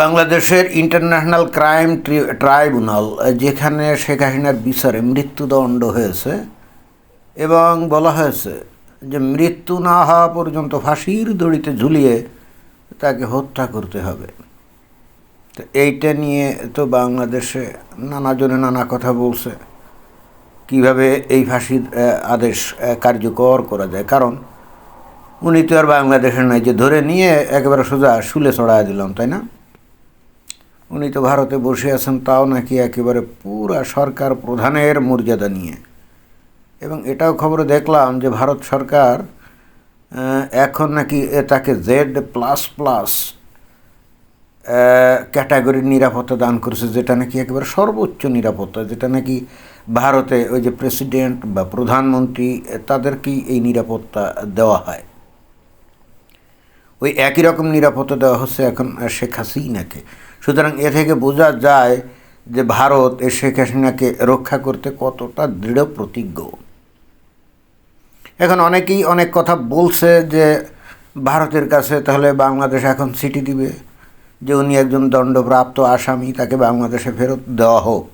বাংলাদেশের international crime tree- tribunal যেখানে শেখ হাসিনার বিচারে মৃত্যুদণ্ড হয়েছে এবং বলা হয়েছে যে মৃত্যু না হওয়া পর্যন্ত ফাঁসির দড়িতে ঝুলিয়ে তাকে হত্যা করতে হবে। তো এইটা নিয়ে তো বাংলাদেশে নানাজনে নানা কথা বলছে, কীভাবে এই ফাঁসির আদেশ কার্যকর করা যায়। কারণ উনি তো আর বাংলাদেশের নাই যে ধরে নিয়ে একেবারে সোজা শুলে চড়ায় দিলাম, তাই না? উনি তো ভারতে বসে আছেন, তাও নাকি একেবারে পুরা সরকার প্রধানের মর্যাদা নিয়ে। এবং এটাও খবরে দেখলাম যে ভারত সরকার এখন নাকি তাকে জেড প্লাস প্লাস ক্যাটাগরির নিরাপত্তা দান করেছে, যেটা নাকি একেবারে সর্বোচ্চ নিরাপত্তা, যেটা নাকি ভারতে ওই যে প্রেসিডেন্ট বা প্রধানমন্ত্রী তাদেরকেই এই নিরাপত্তা দেওয়া হয়? ওই একই রকম নিরাপত্তা দেওয়া হচ্ছে এখন শেখ হাসিনাকে। সুতরাং এ থেকে বোঝা যায় যে ভারত এ শেখ হাসিনাকে রক্ষা করতে কতটা দৃঢ় প্রতিজ্ঞ। এখন অনেকেই অনেক কথা বলছে যে ভারতের কাছে তাহলে বাংলাদেশ এখন সিটি দিবে, যে উনি একজন দণ্ডপ্রাপ্ত আসামি, তাকে বাংলাদেশে ফেরত দেওয়া হোক।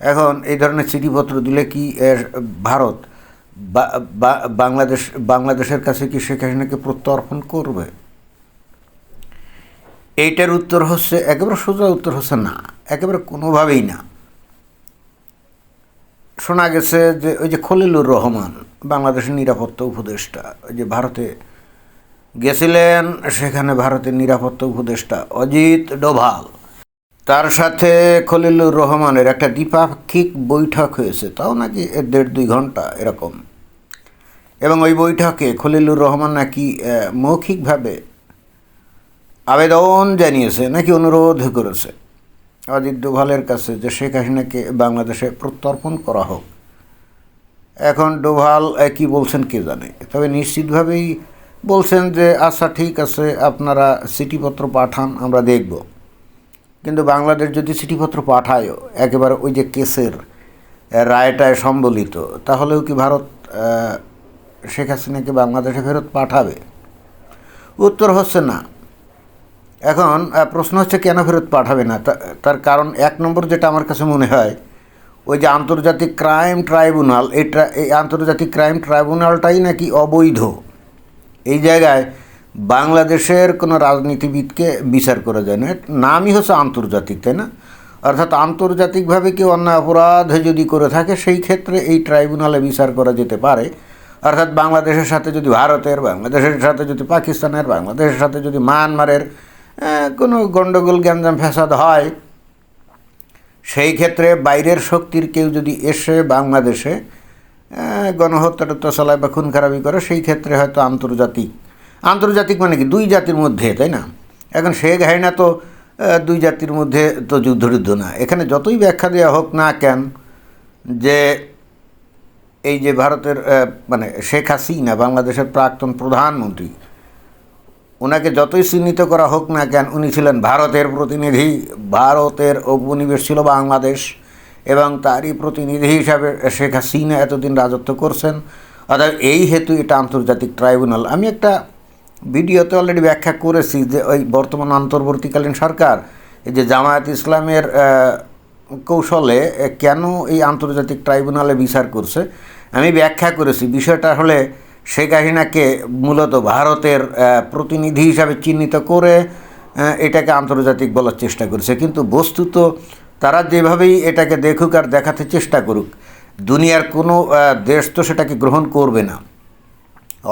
এখন এই ধরনের চিঠিপত্র দিলে কি ভারত বাংলাদেশ, বাংলাদেশের কাছে কি শেখ হাসিনাকে প্রত্যর্পণ করবে? এইটার উত্তর হচ্ছে, একেবারে সোজা উত্তর হচ্ছে না, একেবারে কোনোভাবেই না। শোনা গেছে যে ওই যে খলিলুর রহমান, বাংলাদেশের নিরাপত্তা উপদেষ্টা, ওই যে ভারতে গেছিলেন, সেখানে ভারতের নিরাপত্তা উপদেষ্টা অজিত ডোভাল। তার সাথে খলিলুর রহমানের একটা দ্বিপাক্ষিক বৈঠক হয়েছে, তাও নাকি দেড় দুই ঘণ্টা এরকম। এবং ওই বৈঠকে খলিলুর রহমান নাকি মৌখিকভাবে আবেদন জানিয়েছে, নাকি অনুরোধ করেছে। অজিত ডোভালের কাছে যে শেখ হাসিনাকে বাংলাদেশে প্রত্যর্পণ করা হোক। এখন ডোভাল কি বলছেন কে জানে? তবে নিশ্চিতভাবেই বলছেন যে আচ্ছা ঠিক আছে, আপনারা চিঠিপত্র পাঠান, আমরা দেখব। কিন্তু বাংলাদেশ যদি চিঠিপত্র পাঠায়ও, একেবারে ওই যে কেসের রায়টায় সম্বলিত, তাহলেও কি ভারত শেখ হাসিনাকে বাংলাদেশে ফেরত পাঠাবে? উত্তর হচ্ছে না। এখন প্রশ্ন হচ্ছে কেন ফেরত পাঠাবে না? তার কারণ এক নম্বর যেটা আমার কাছে মনে হয়, ওই যে আন্তর্জাতিক ক্রাইম ট্রাইব্যুনাল এটা এই আন্তর্জাতিক ক্রাইম ট্রাইব্যুনালটাই নাকি অবৈধ। এই জায়গায় বাংলাদেশের কোনো রাজনীতিবিদকে বিচার করা যায় না। নামই হচ্ছে আন্তর্জাতিক, তাই না? অর্থাৎ আন্তর্জাতিকভাবে কেউ অন্যায় অপরাধ যদি করে থাকে, সেই ক্ষেত্রে এই ট্রাইব্যুনালে বিচার করা যেতে পারে। অর্থাৎ বাংলাদেশের সাথে যদি ভারতের, বাংলাদেশের সাথে যদি পাকিস্তানের, বাংলাদেশের সাথে যদি মায়ানমারের কোনো গণ্ডগোল গ্যাঞ্জাম, ফ্যাসাদ হয়, সেই ক্ষেত্রে বাইরের শক্তির কেউ যদি এসে বাংলাদেশে গণহত্যা টত্যা চালায় বা খুন খারাপি করে, সেই ক্ষেত্রে হয়তো আন্তর্জাতিক আন্তর্জাতিক মানে কি? দুই জাতির মধ্যে, তাই না? এখন শেখ হাসিনা তো দুই জাতির মধ্যে তো যুদ্ধ যুদ্ধ না। এখানে যতই ব্যাখ্যা দেওয়া হোক না কেন, যে এই যে ভারতের মানে শেখ হাসিনা বাংলাদেশের প্রাক্তন প্রধানমন্ত্রী ওনাকে যতই চিহ্নিত করা হোক না কেন, উনি ছিলেন ভারতের প্রতিনিধি, ভারতের উপনিবেশ ছিল বাংলাদেশ, এবং তারই প্রতিনিধি হিসাবে শেখ হাসিনা এতদিন রাজত্ব করছেন। অর্থাৎ এই হেতু এটা আন্তর্জাতিক ট্রাইব্যুনাল। আমি একটা ভিডিওতে অলরেডি ব্যাখ্যা করেছি যে ওই বর্তমান অন্তর্বর্তীকালীন সরকার, এই যে জামায়াত ইসলামের কৌশলে কেন এই আন্তর্জাতিক ট্রাইব্যুনালে বিচার করছে। আমি ব্যাখ্যা করেছি। বিষয়টা হলে শেখ হাসিনাকে মূলত ভারতের প্রতিনিধি হিসাবে চিহ্নিত করে এটাকে আন্তর্জাতিক বলার চেষ্টা করেছে। কিন্তু বস্তুত তারা যেভাবেই এটাকে দেখুক আর দেখাতে চেষ্টা করুক, দুনিয়ার কোনো দেশ তো সেটাকে গ্রহণ করবে না।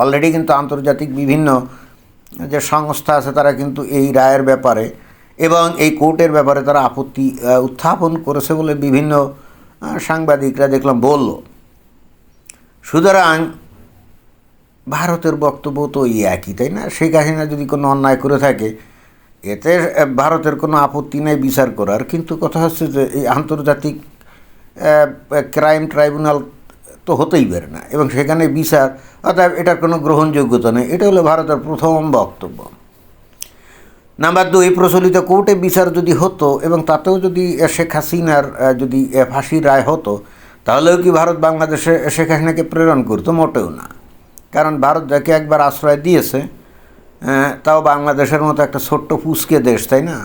অলরেডি কিন্তু আন্তর্জাতিক বিভিন্ন যে সংস্থা আছে, তারা কিন্তু এই রায়ের ব্যাপারে এবং এই কোর্টের ব্যাপারে তারা আপত্তি উত্থাপন করেছে বলে বিভিন্ন সাংবাদিকরা দেখলাম বলল। সুতরাং ভারতের বক্তব্য তো এই একই, তাই না? শেখ হাসিনা যদি কোনো অন্যায় করে থাকে, এতে ভারতের কোনো আপত্তি নেই বিচার করার। কিন্তু কথা হচ্ছে যে এই আন্তর্জাতিক ক্রাইম ট্রাইব্যুনাল তো হতেই পারে না। এবং সেখানে বিচার, অর্থাৎ এটার কোনো গ্রহণযোগ্যতা নেই। এটা হলো ভারতের প্রথম বক্তব্য। নাম্বার দুই, প্রচলিত কোর্টে বিচার যদি হতো এবং তাতেও যদি শেখ হাসিনার যদি ফাঁসির রায় হতো, তাহলেও কি ভারত বাংলাদেশে শেখ হাসিনাকে প্রেরণ করতো? মোটেও না। কারণ ভারত যাকে একবার আশ্রয় দিয়েছে তাও বাংলাদেশের মতো একটা ছোট্ট পুচকে দেশ, তাই না?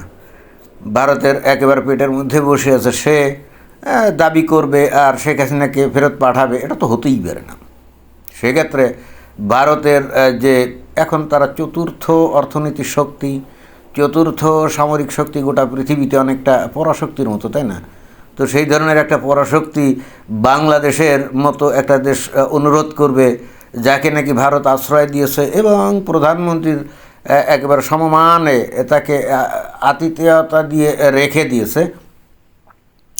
ভারতের একেবারে পেটের মধ্যে বসে আছে সে দাবি করবে আর শেখ হাসিনাকে ফেরত পাঠাবে, এটা তো হতেই পারে না। সেক্ষেত্রে ভারতের যে এখন তারা চতুর্থ অর্থনীতির শক্তি, চতুর্থ সামরিক শক্তি গোটা পৃথিবীতে অনেকটা পরাশক্তির মতো, তাই না? তো সেই ধরনের একটা পরাশক্তি বাংলাদেশের মতো একটা দেশ অনুরোধ করবে যাকে নাকি ভারত আশ্রয় দিয়েছে এবং প্রধানমন্ত্রীর একেবারে সমমানে তাকে আতিথেয়তা দিয়ে রেখে দিয়েছে।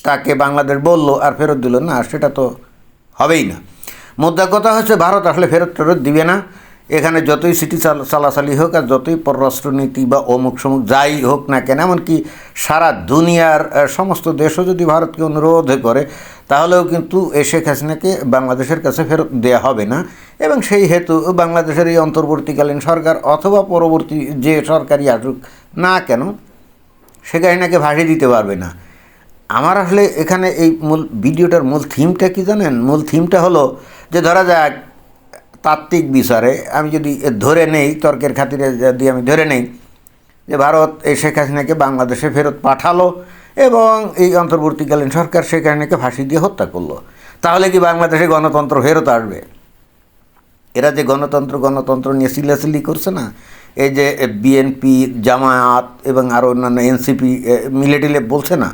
তাকে বাংলাদেশ বলল আর ফেরত দিল। না, সেটা তো হবেই না। মুদ্রা কথা হচ্ছে, ভারত আসলে ফেরত ফেরত দিবে না। এখানে যতই সিটি চাল- চালাচালি হোক আর যতই পররাষ্ট্রনীতি বা অমুক সমুক যাই হোক না কেন, এমনকি সারা দুনিয়ার সমস্ত দেশও যদি ভারতকে অনুরোধ করে তাহলেও কিন্তু শেখ হাসিনাকে বাংলাদেশের কাছে ফেরত দেওয়া হবে না। এবং সেই হেতু বাংলাদেশের এই অন্তর্বর্তীকালীন সরকার অথবা পরবর্তী যে সরকারই আসুক না কেন শেখ হাসিনাকে ভাসিয়ে দিতে পারবে না। আমার আসলে এখানে এই মূল ভিডিওটার মূল থিমটা কি জানেন? মূল থিমটা হলো যে ধরা যাক তাত্ত্বিক বিচারে আমি যদি ধরে নেই, তর্কের খাতিরে যদি আমি ধরে নেই যে ভারত এই শেখ হাসিনাকে বাংলাদেশে ফেরত পাঠালো এবং এই অন্তর্বর্তীকালীন সরকার হাসিনাকে ফাঁসি দিয়ে হত্যা করল। তাহলে কি বাংলাদেশে গণতন্ত্র ফেরত আসবে? এরা যে গণতন্ত্র গণতন্ত্র নিয়ে সিলাসিলি করছে না, এই যে বিএনপি, জামায়াত এবং আরও অন্যান্য এনসিপি মিলে টিলে বলছে না,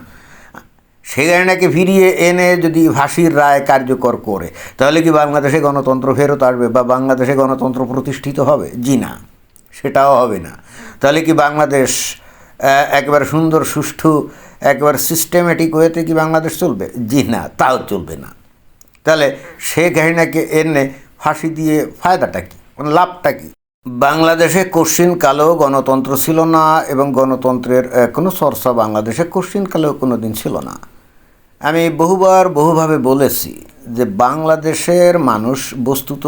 সেখানে ফিরিয়ে এনে যদি ফাঁসির রায় কার্যকর করে, তাহলে কি বাংলাদেশে গণতন্ত্র ফেরত আসবে বা বাংলাদেশে গণতন্ত্র প্রতিষ্ঠিত হবে? জি না, সেটাও হবে না। তাহলে কি বাংলাদেশ একেবারে সুন্দর, সুষ্ঠু একেবারে সিস্টেমেটিক ওয়েতে কি বাংলাদেশ চলবে? জি না, তাও চলবে না। তাহলে শেখ হাসিনাকে এনে ফাঁসি দিয়ে ফায়দাটা কী? মানে লাভটা কী? বাংলাদেশে কোশ্চিন কালেও গণতন্ত্র ছিল না এবং গণতন্ত্রের কোনো চর্চা বাংলাদেশে কোশ্চিন কালেও কোনো দিন ছিল না। আমি বহুবার বহুভাবে বলেছি যে বাংলাদেশের মানুষ বস্তুত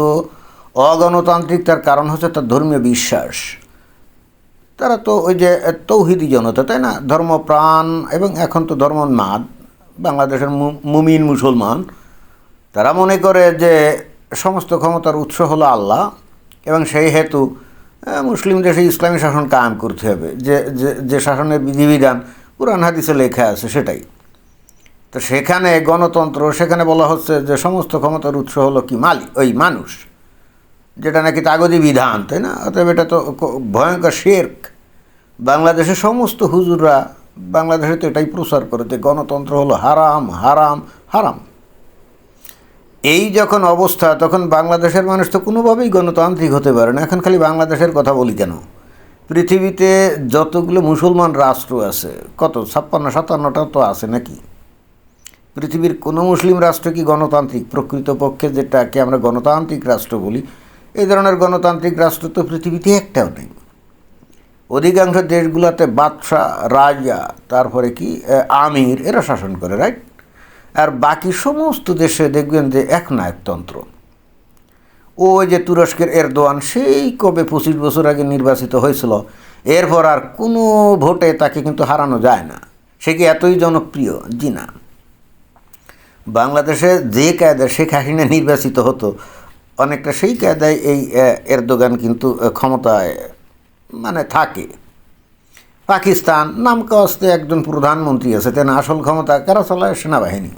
অগণতান্ত্রিক, তার কারণ হচ্ছে তার ধর্মীয় বিশ্বাস। তারা তো ওই যে তৌহিদি জনতা, তাই না? ধর্মপ্রাণ এবং এখন তো ধর্মোন্মাদ বাংলাদেশের মুমিন মুসলমান। তারা মনে করে যে সমস্ত ক্ষমতার উৎস হলো আল্লাহ এবং সেই হেতু মুসলিম দেশে ইসলামী শাসন কায়েম করতে হবে। যে, যে- শাসনের বিধিবিধান পুরান হাদিসে লেখা আছে সেটাই। তো সেখানে গণতন্ত্র, সেখানে বলা হচ্ছে যে সমস্ত ক্ষমতার উৎস হলো কি? মালি ওই মানুষ। যেটা নাকি তাগদি বিধান, তাই না? অতএব এটা তো ভয়ঙ্কর শেরক। বাংলাদেশের সমস্ত হুজুররা, বাংলাদেশে তো এটাই প্রচার করে যে গণতন্ত্র হলো হারাম হারাম হারাম। এই যখন অবস্থা, তখন বাংলাদেশের মানুষ তো কোনোভাবেই গণতান্ত্রিক হতে পারে না। এখন খালি বাংলাদেশের কথা বলি কেন? পৃথিবীতে যতগুলো মুসলমান রাষ্ট্র আছে, কত? ছাপ্পান্ন, সাতান্নটা তো আছে নাকি? পৃথিবীর কোনো মুসলিম রাষ্ট্র কি গণতান্ত্রিক? প্রকৃতপক্ষে যেটাকে আমরা গণতান্ত্রিক রাষ্ট্র বলি এই ধরনের গণতান্ত্রিক রাষ্ট্র তো পৃথিবীতে একটাও নেই। অধিকাংশ দেশগুলোতে বাদশাহ, রাজা, তারপরে কি আমির, এরা শাসন করে, রাইট? আর বাকি সমস্ত দেশে দেখবেন যে একনায়কতন্ত্র। ওই যে তুরস্কের এরদোয়ান, সেই কবে পঁচিশ বছর আগে নির্বাচিত হয়েছিল, এরপর আর কোনো ভোটে তাকে কিন্তু হারানো যায় না। সে কি এতই জনপ্রিয়? জি না। বাংলাদেশে যে কায়দা শেখ হাসিনা নির্বাচিত হতো অনেকটা সেই কায়দায় এই এরদোগান কিন্তু ক্ষমতায় মানে থাকে। পাকিস্তান নামকাস্তে একজন প্রধানমন্ত্রী আছে, তেন আসল ক্ষমতা কারা চলায়? সেনাবাহিনী।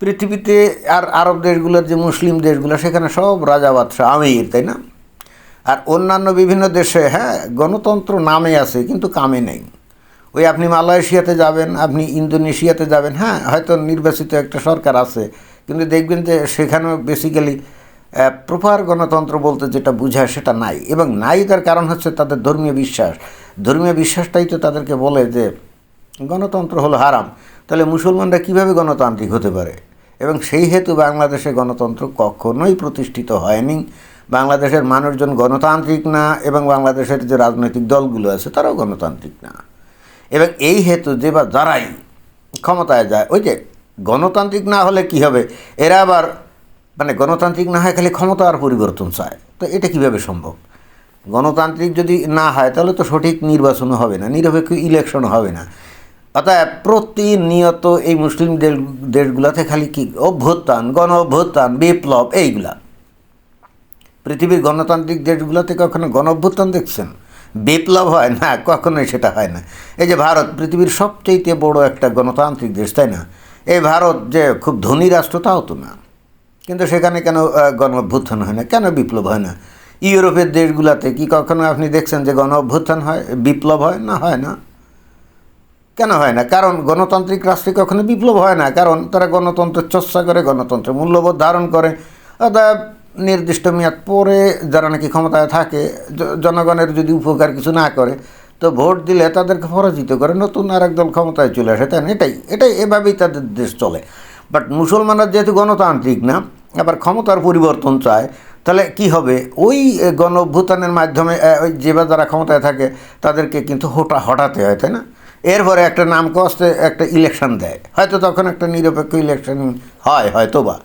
পৃথিবীতে আর আরব দেশগুলোর যে মুসলিম দেশগুলো, সেখানে সব রাজা বাদশাহ, আমির, তাই না? আর অন্যান্য বিভিন্ন দেশে হ্যাঁ গণতন্ত্র নামে আছে, কিন্তু কামে নেই। ওই আপনি মালয়েশিয়াতে যাবেন, আপনি ইন্দোনেশিয়াতে যাবেন হ্যাঁ হয়তো নির্বাচিত একটা সরকার আছে, কিন্তু দেখবেন যে সেখানেও বেসিক্যালি প্রপার গণতন্ত্র বলতে যেটা বোঝায় সেটা নাই। এবং নাই তার কারণ হচ্ছে তাদের ধর্মীয় বিশ্বাস। ধর্মীয় বিশ্বাসটাই তো তাদেরকে বলে যে গণতন্ত্র হলো হারাম। তাহলে মুসলমানরা কীভাবে গণতান্ত্রিক হতে পারে? এবং সেই হেতু বাংলাদেশে গণতন্ত্র কখনোই প্রতিষ্ঠিত হয়নি। বাংলাদেশের মানুষজন গণতান্ত্রিক না, এবং বাংলাদেশের যে রাজনৈতিক দলগুলো আছে তারাও গণতান্ত্রিক না। এবং এই হেতু যে বা যারাই ক্ষমতায় যায়, ওই যে গণতান্ত্রিক না হলে কি হবে? এরা আবার মানে গণতান্ত্রিক না হয়, খালি ক্ষমতার পরিবর্তন চায়। তো এটা কীভাবে সম্ভব? গণতান্ত্রিক যদি না হয়, তাহলে তো সঠিক নির্বাচনও হবে না, নিরপেক্ষ ইলেকশন হবে না। অতএব প্রতিনিয়ত এই মুসলিম দেশ, দেশগুলোতে খালি কি, অভ্যুত্থান গণ অভ্যুত্থান বিপ্লব এইগুলা। পৃথিবীর গণতান্ত্রিক দেশগুলোতে কখনো গণ অভ্যুত্থান দেখছেন? বিপ্লব হয় না, কখনোই সেটা হয় না। এই যে ভারত, পৃথিবীর সবচেয়ে বড় একটা গণতান্ত্রিক দেশ, তাই না? এই ভারত যে খুব ধনী রাষ্ট্র, তাও তো না। কিন্তু সেখানে কেন গণ অভ্যুত্থান হয় না? কেন বিপ্লব হয় না? ইউরোপের দেশগুলোতে কি কখনো আপনি দেখছেন যে গণ অভ্যুত্থান হয়, বিপ্লব হয় না? হয় না। কেন হয় না? কারণ গণতান্ত্রিক রাষ্ট্রে কখনো বিপ্লব হয় না। কারণ তারা গণতন্ত্রের চর্চা করে, গণতন্ত্রের মূল্যবোধ ধারণ করে। অতএব নির্দিষ্ট মেয়াদ পরে যারা নাকি ক্ষমতায় থাকে জনগণের যদি উপকার কিছু না করে, তো ভোট দিলে তাদেরকে পরাজিত করে নতুন আর দল ক্ষমতায় চলে আসে। তাই এটাই এটাই এভাবেই তাদের দেশ চলে। বাট মুসলমানরা যেহেতু গণতান্ত্রিক না আবার ক্ষমতার পরিবর্তন চায়, তাহলে কি হবে? ওই গণ অভ্যুত্থানের মাধ্যমে ওই যেভাবে যারা ক্ষমতায় থাকে, তাদেরকে কিন্তু হোটা হটাতে হয়, তাই না? এরপরে একটা নাম কষ্টে একটা ইলেকশন দেয়। হয়তো তখন একটা নিরপেক্ষ ইলেকশন হয় হয়তো বা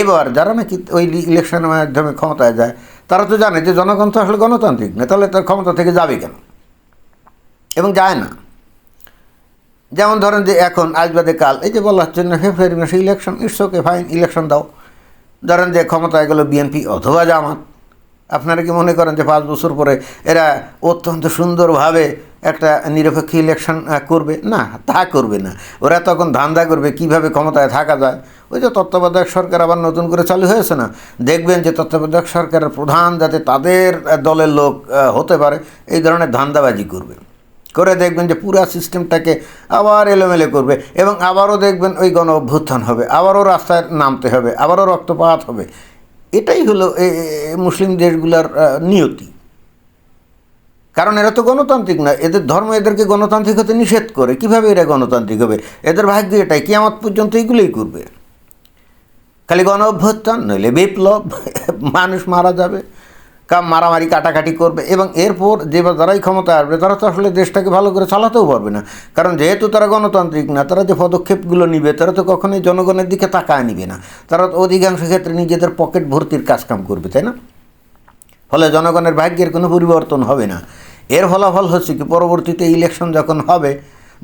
এবার যারা নাকি ওই ইলেকশনের মাধ্যমে ক্ষমতায় যায়, তারা তো জানে যে জনগণ তো আসলে গণতান্ত্রিক, না তাহলে তার ক্ষমতা থেকে যাবে কেন? এবং যায় না। যেমন ধরেন যে এখন আজ বাদে কাল, এই যে বলা হচ্ছে না ফেব্রুয়ারি মাসে election it's okay fine election দাও। ধরেন যে ক্ষমতায় গেল বিএনপি অথবা জামাত, আপনারা কি মনে করেন যে পাঁচ বছর পরে এরা অত্যন্ত সুন্দরভাবে একটা নিরপেক্ষ ইলেকশন করবে? না, তা করবে না। ওরা তখন ধান্দা করবে কীভাবে ক্ষমতায় থাকা যায়। ওই যে তত্ত্বাবধায়ক সরকার আবার নতুন করে চালু হয়েছে না? দেখবেন যে তত্ত্বাবধায়ক সরকারের প্রধান যাতে তাদের দলের লোক হতে পারে, এই ধরনের ধান্দাবাজি করবে। করে দেখবেন যে পুরা সিস্টেমটাকে আবার এলোমেলো করবে এবং আবারও দেখবেন ওই গণ অভ্যুত্থান হবে, আবারও রাস্তায় নামতে হবে, আবারও রক্তপাত হবে। এটাই হলো মুসলিম দেশগুলোর নিয়তি। কারণ এরা তো গণতান্ত্রিক না, এদের ধর্ম এদেরকে গণতান্ত্রিক হতে নিষেধ করে। কীভাবে এরা গণতান্ত্রিক হবে? এদের ভাগ্য এটাই, কিয়ামত পর্যন্ত এগুলোই করবে। খালি গণ অভ্যুত্থান নইলে বিপ্লব, মানুষ মারা যাবে। কাম মারামারি, কাটাকাটি করবে এবং এরপর যে যারাই ক্ষমতা আসবে, তারা তো আসলে দেশটাকে ভালো করে চালাতেও পারবে না। কারণ যেহেতু তারা গণতান্ত্রিক না, তারা যে পদক্ষেপগুলো নিবে, তারা তো কখনোই জনগণের দিকে তাকায় নিবে না। তারা তো অধিকাংশ ক্ষেত্রে নিজেদের পকেট ভর্তির কাজকাম করবে, তাই না? ফলে জনগণের ভাগ্যের কোনো পরিবর্তন হবে না। এর ফলাফল হচ্ছে কি, পরবর্তীতে ইলেকশন যখন হবে,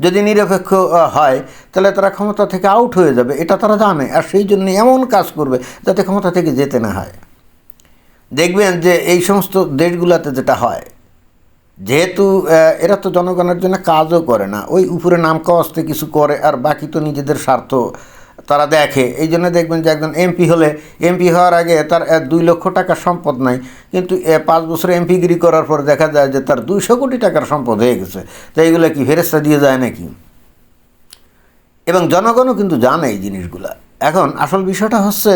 যদি নিরপেক্ষ হয়, তাহলে তারা ক্ষমতা থেকে আউট হয়ে যাবে, এটা তারা জানে। আর সেই জন্য এমন কাজ করবে যাতে ক্ষমতা থেকে যেতে না হয়। দেখবেন যে এই সমস্ত দেশগুলোতে যেটা হয়, যেহেতু এরা তো জনগণের জন্য কাজও করে না, ওই উপরে নাম কাওয়াজতে কিছু করে আর বাকি তো নিজেদের স্বার্থ তারা দেখে। এই জন্য দেখবেন যে একজন এমপি হলে, এমপি হওয়ার আগে তার দুই লক্ষ টাকার সম্পদ নাই, কিন্তু পাঁচ বছর এমপিগিরি করার পর দেখা যায় যে তার দুইশো কোটি টাকার সম্পদ হয়ে গেছে। তো এইগুলো কি ফেরেস্তা দিয়ে যায় নাকি? এবং জনগণও কিন্তু জানে এই জিনিসগুলা। এখন আসল বিষয়টা হচ্ছে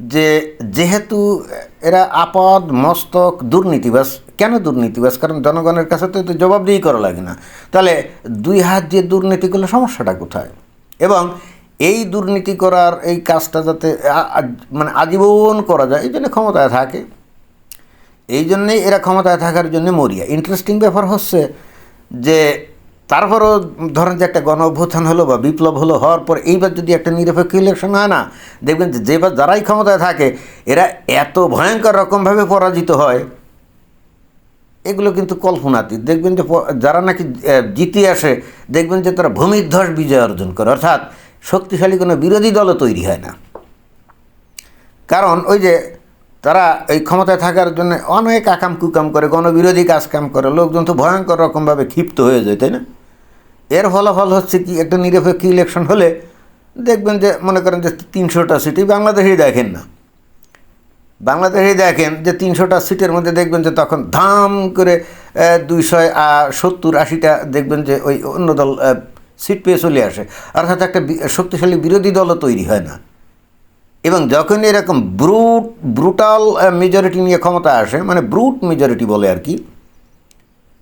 যে যেহেতু এরা আপদ, মস্তক দুর্নীতিবাস কেন দুর্নীতিবাস কারণ জনগণের কাছে তো জবাবদিহি করা লাগে না। তাহলে দুই হাত দিয়ে দুর্নীতি করলে সমস্যাটা কোথায়? এবং এই দুর্নীতি করার এই কাজটা যাতে মানে আজীবন করা যায়, এই জন্য ক্ষমতায় থাকে। এই জন্যেই এরা ক্ষমতায় থাকার জন্য মরিয়া। ইন্টারেস্টিং ব্যাপার হচ্ছে যে তারপরও ধরেন যে একটা গণ অভ্যুত্থান হলো বা বিপ্লব হলো, হওয়ার পর এইবার যদি একটা নিরপেক্ষ ইলেকশন হয় না, দেখবেন যে যেবার যারাই ক্ষমতায় থাকে, এরা এত ভয়ঙ্কর রকমভাবে পরাজিত হয়, এগুলো কিন্তু কল্পনাতীত। দেখবেন যে যারা নাকি জিতে আসে, দেখবেন যে তারা ভূমিধ্বস বিজয় অর্জন করে। অর্থাৎ শক্তিশালী কোনো বিরোধী দলও তৈরি হয় না। কারণ ওই যে তারা এই ক্ষমতায় থাকার জন্য অনেক আকাম কুকাম করে, গণবিরোধী কাজ কাম করে, লোকজন তো ভয়ঙ্কর রকমভাবে ক্ষিপ্ত হয়ে যায়, তাই না? এর ফলাফল হচ্ছে কি, একটা নিরপেক্ষ ইলেকশন হলে দেখবেন যে, মনে করেন যে তিনশোটা সিটি বাংলাদেশেই দেখেন না। বাংলাদেশে দেখেন যে তিনশোটা সিটের মধ্যে দেখবেন যে তখন ধাম করে দুইশো সত্তর, আশিটা দেখবেন যে ওই অন্য দল সিট পেয়ে চলে আসে। অর্থাৎ একটা শক্তিশালী বিরোধী দলও তৈরি হয় না। এবং যখন এরকম ব্রুট ব্রুটাল মেজরিটি নিয়ে ক্ষমতা আসে মানে ব্রুট মেজরিটি বলে আর কি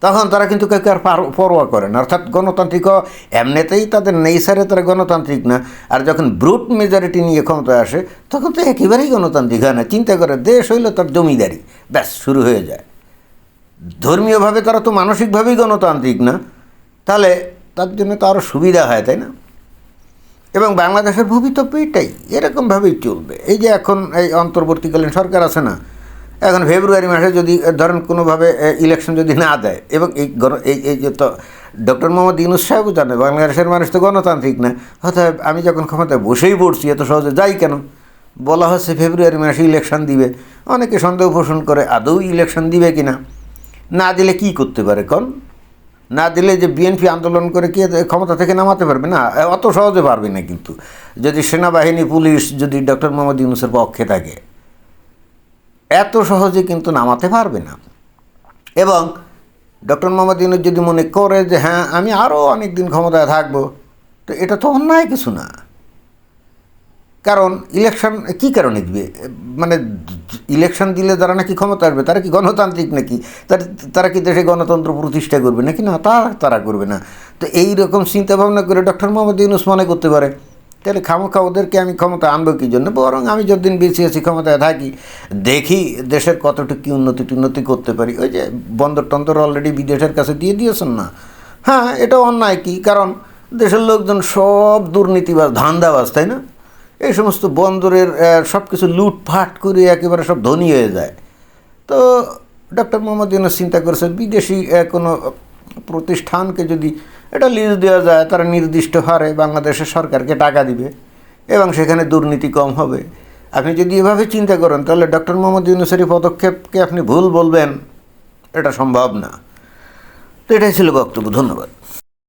তখন তারা কিন্তু কেউ কেউ আর পার- পরোয়া করে না। অর্থাৎ গণতান্ত্রিক এমনিতেই তাদের নেইসারে তারা গণতান্ত্রিক না। আর যখন ব্রুট মেজরিটি নিয়ে ক্ষমতা আসে, তখন তো একেবারেই গণতান্ত্রিক হয় না। চিন্তা করে, দেশ হইল তার জমিদারি। ব্যাস, শুরু হয়ে যায়। ধর্মীয়ভাবে তারা তো মানসিকভাবেই গণতান্ত্রিক না। তাহলে তার জন্য তো আরও সুবিধা হয়, তাই না? এবং বাংলাদেশের ভবিতব্য এটাই। এরকমভাবেই চলবে। এই যে এখন এই অন্তর্বর্তীকালীন সরকার আছে না এখন ফেব্রুয়ারি মাসে যদি ধরেন কোনোভাবে ইলেকশন যদি না দেয়, এবং এই গণ, এই এই যে তো ডক্টর মোহাম্মদ ইউনুস সাহেবও জানে, বাংলাদেশের মানুষ তো গণতান্ত্রিক না। অতএব আমি যখন ক্ষমতায় বসেই পড়ছি, এত সহজে যাই কেন? বলা হচ্ছে ফেব্রুয়ারি মাসে ইলেকশন দিবে। অনেকে সন্দেহ পোষণ করে, আদৌ ইলেকশন দিবে কিনা? না না দিলে কি করতে পারে কোন? না দিলে যে বিএনপি আন্দোলন করে কি ক্ষমতা থেকে নামাতে পারবে? না অত সহজে পারবে না কিন্তু। যদি সেনাবাহিনী, পুলিশ যদি ডক্টর মোহাম্মদ ইউনুসের পক্ষে থাকে এত সহজে কিন্তু নামাতে পারবে না। এবং ডক্টর মোহাম্মদ ইউনুস যদি মনে করে যে হ্যাঁ আমি আরও অনেক দিন ক্ষমতায় থাকব, তো এটা তো অন্যায় কিছু না। কারণ ইলেকশন কি কারণে দিবে? মানে ইলেকশন দিলে যারা নাকি ক্ষমতা আসবে, তারা কি গণতান্ত্রিক নাকি? তারা তারা কি দেশে গণতন্ত্র প্রতিষ্ঠা করবে নাকি? না, তা তারা করবে না। তো এই রকম চিন্তা ভাবনা করে ডক্টর মোহাম্মদ ইউনুস মনে করতে পারে তাহলে খামোখা ওদেরকে আমি ক্ষমতা আনব কী জন্য? বরং আমি যতদিন বেঁচে আছি ক্ষমতায় থাকি, দেখি দেশের কতটুকু কী উন্নতি টুন্নতি করতে পারি। ওই যে বন্দর টন্দর অলরেডি বিদেশের কাছে দিয়ে দিয়েছেন না। হ্যাঁ এটা অন্যায় কি? কারণ দেশের লোকজন সব দুর্নীতিবাজ, ধান্দাবাজ, তাই না? এই সমস্ত বন্দরের সব কিছু লুটফাট করে একেবারে সব ধনী হয়ে যায়। তো ডক্টর মোহাম্মদ ইউনুস চিন্তা করেছে বিদেশি কোনো প্রতিষ্ঠানকে যদি এটা লিজ দেওয়া যায়, তারা নির্দিষ্ট হারে বাংলাদেশের সরকারকে টাকা দিবে এবং সেখানে দুর্নীতি কম হবে। আপনি যদি এভাবে চিন্তা করেন, তাহলে ডক্টর মোহাম্মদ ইউনুসারি পদক্ষেপকে আপনি ভুল বলবেন, এটা সম্ভব না। তো এটাই ছিল বক্তব্য, ধন্যবাদ।